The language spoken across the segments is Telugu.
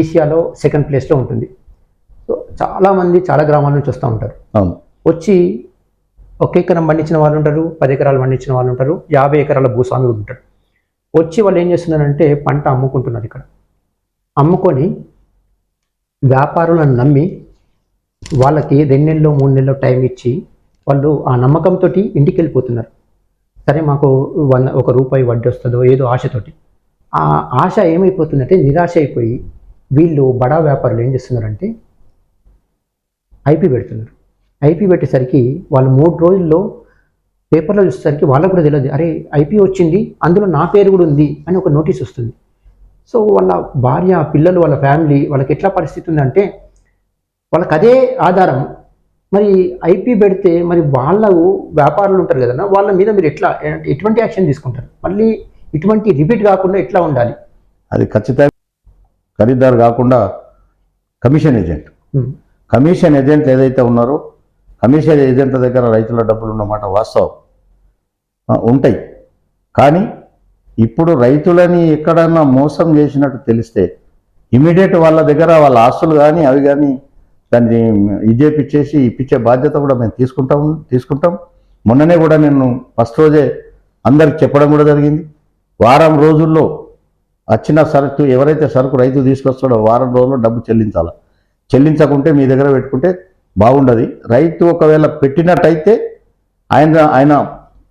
ఏషియాలో సెకండ్ ప్లేస్లో ఉంటుంది. సో చాలామంది చాలా గ్రామాల నుంచి వస్తూ ఉంటారు. అవును. వచ్చి ఒక ఎకరం పండించిన వాళ్ళు ఉంటారు పది ఎకరాలు పండించిన వాళ్ళు ఉంటారు యాభై ఎకరాల భూస్వామి కూడా ఉంటారు వచ్చి వాళ్ళు ఏం చేస్తున్నారంటే పంట అమ్ముకుంటున్నారు ఇక్కడ. అమ్ముకొని వ్యాపారులను నమ్మి వాళ్ళకి రెండు నెలలు మూడు నెలలు టైం ఇచ్చి వాళ్ళు ఆ నమ్మకంతో ఇంటికి వెళ్ళిపోతున్నారు. సరే మాకు వంద ఒక రూపాయి వడ్డీ వస్తుందో ఏదో ఆశతోటి. ఆ ఆశ ఏమైపోతుందంటే నిరాశ అయిపోయి వీళ్ళు బడా వ్యాపారులు ఏం చేస్తున్నారంటే ఐపీ పెడుతున్నారు. ఐపీ పెట్టేసరికి వాళ్ళు మూడు రోజుల్లో పేపర్లో చూసేసరికి వాళ్ళకు కూడా తెలియదు. అరే ఐపీ వచ్చింది అందులో నా పేరు కూడా ఉంది అని ఒక నోటీస్ వస్తుంది. సో వాళ్ళ భార్య పిల్లలు వాళ్ళ ఫ్యామిలీ వాళ్ళకి ఎట్లా పరిస్థితి ఉందంటే వాళ్ళకి అదే ఆధారం. మరి ఐపీ పెడితే మరి వాళ్ళ వ్యాపారులు ఉంటారు కదన్నా వాళ్ళ మీద మీరు ఎట్లా ఎటువంటి యాక్షన్ తీసుకుంటారు? మళ్ళీ ఇటువంటి రిపీట్ కాకుండా ఎట్లా ఉండాలి? అది ఖచ్చితంగా ఖరీదారు కాకుండా కమిషన్ ఏజెంట్. కమిషన్ ఏజెంట్లు ఏదైతే ఉన్నారో కమిషన్ ఏజెంట్ల దగ్గర రైతుల డబ్బులు ఉన్నమాట వాస్తవం. ఉంటాయి. కానీ ఇప్పుడు రైతులని ఎక్కడన్నా మోసం చేసినట్టు తెలిస్తే ఇమీడియట్ వాళ్ళ దగ్గర వాళ్ళ ఆస్తులు కానీ అవి కానీ దాన్ని ఇచ్చేపిచ్చేసి ఇప్పించే బాధ్యత కూడా మేము తీసుకుంటాం తీసుకుంటాం. మొన్ననే కూడా నేను ఫస్ట్ రోజే అందరికి చెప్పడం కూడా జరిగింది. వారం రోజుల్లో వచ్చిన సరుకు ఎవరైతే సరుకు రైతు తీసుకొస్తాడో వారం రోజుల్లో డబ్బు చెల్లించాలి? చెల్లించకుంటే మీ దగ్గర పెట్టుకుంటే బాగుండదు. రైతు ఒకవేళ పెట్టినట్టయితే ఆయన ఆయన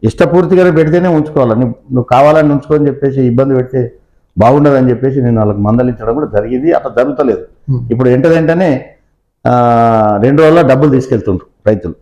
ఇష్టపూర్తిగానే పెడితేనే ఉంచుకోవాలి. నువ్వు నువ్వు కావాలని ఉంచుకొని చెప్పేసి ఇబ్బంది పెడితే బాగుండదని చెప్పేసి నేను వాళ్ళకి మందలించడం కూడా జరిగింది. అట్లా జరుగుతలేదు. ఇప్పుడు ఆ, రెండు రోజుల్లో డబ్బులు తీసుకెళ్తుండ్రు రైతులు.